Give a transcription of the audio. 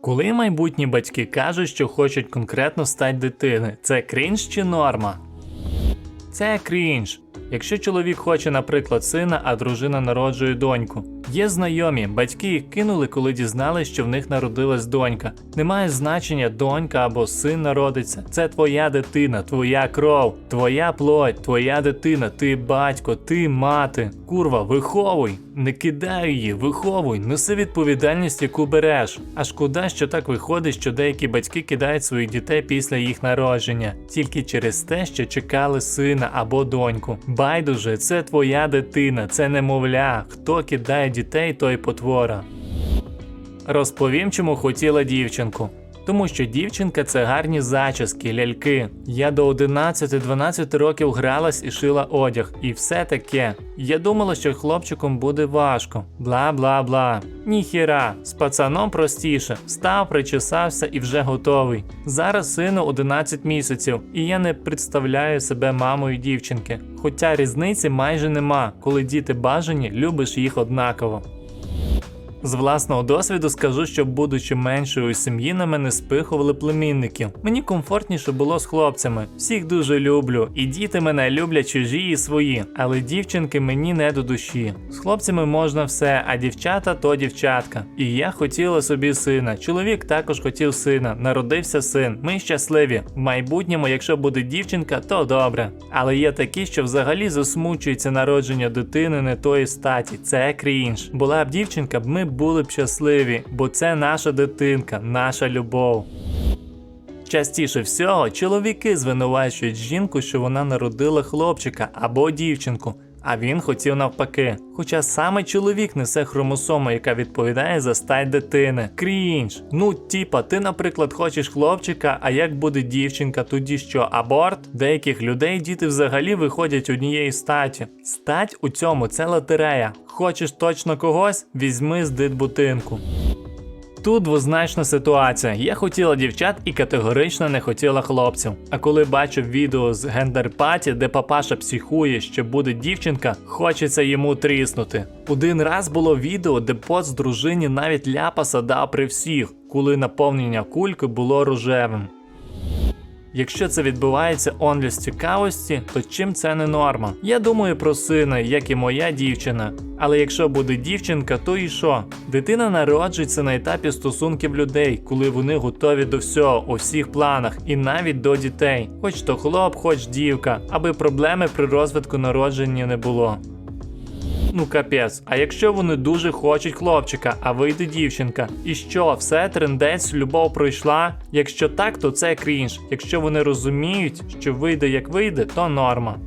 Коли майбутні батьки кажуть, що хочуть конкретно стать дитини, це крінж чи норма? Це крінж. Якщо чоловік хоче, наприклад, сина, а дружина народжує доньку. Є знайомі, батьки їх кинули, коли дізнались, що в них народилась донька. Немає значення, донька або син народиться. Це твоя дитина, твоя кров, твоя плоть, твоя дитина, ти батько, ти мати. Курва, виховуй, не кидай її, виховуй, неси відповідальність, яку береш. А шкода, що так виходить, що деякі батьки кидають своїх дітей після їх народження, тільки через те, що чекали сина або доньку. Байдуже, це твоя дитина, це немовля. Хто кидає дітей, той потвора. Розповім, чому хотіла дівчинку. Тому що дівчинка це гарні зачіски, ляльки. Я до 11-12 років гралась і шила одяг, і все таке. Я думала, що хлопчиком буде важко. Бла бла бла. Ніхіра, з пацаном простіше. Встав, причесався і вже готовий. Зараз сину 11 місяців, і я не представляю себе мамою дівчинки. Хоча різниці майже нема, коли діти бажані, любиш їх однаково. З власного досвіду скажу, що будучи меншою сім'ї, на мене спихували племінників. Мені комфортніше було з хлопцями. Всіх дуже люблю, і діти мене люблять чужі і свої, але дівчинки мені не до душі. З хлопцями можна все, а дівчата то дівчатка. І я хотіла собі сина. Чоловік також хотів сина. Народився син. Ми щасливі. В майбутньому, якщо буде дівчинка, то добре. Але є такі, що взагалі засмучуються народження дитини не тої статі. Це крінж. Була б дівчинка, б ми були б щасливі, бо це наша дитинка, наша любов. Частіше всього чоловіки звинувачують жінку, що вона народила хлопчика або дівчинку, а він хотів навпаки. Хоча саме чоловік несе хромосому, яка відповідає за стать дитини. Крінж. Ну, типа, ти, наприклад, хочеш хлопчика, а як буде дівчинка, тоді що аборт? Деяких людей діти взагалі виходять однієї статі. Стать у цьому це лотерея. Хочеш точно когось? Візьми з дитбутинку. Тут двозначна ситуація. Я хотіла дівчат і категорично не хотіла хлопців. А коли бачу відео з гендерпаті, де папаша психує, що буде дівчинка, хочеться йому тріснути. Один раз було відео, де поц дружині навіть ляпаса дав при всіх, коли наповнення кульки було рожевим. Якщо це відбувається онлі з цікавості, то чим це не норма? Я думаю про сина, як і моя дівчина. Але якщо буде дівчинка, то і що? Дитина народжується на етапі стосунків людей, коли вони готові до всього, у всіх планах, і навіть до дітей, хоч то хлоп, хоч дівка, аби проблеми при розвитку народження не було. Ну капець, а якщо вони дуже хочуть хлопчика, а вийде дівчинка, і що, все, трендець, любов пройшла? Якщо так, то це крінж. Якщо вони розуміють, що вийде як вийде, то норма.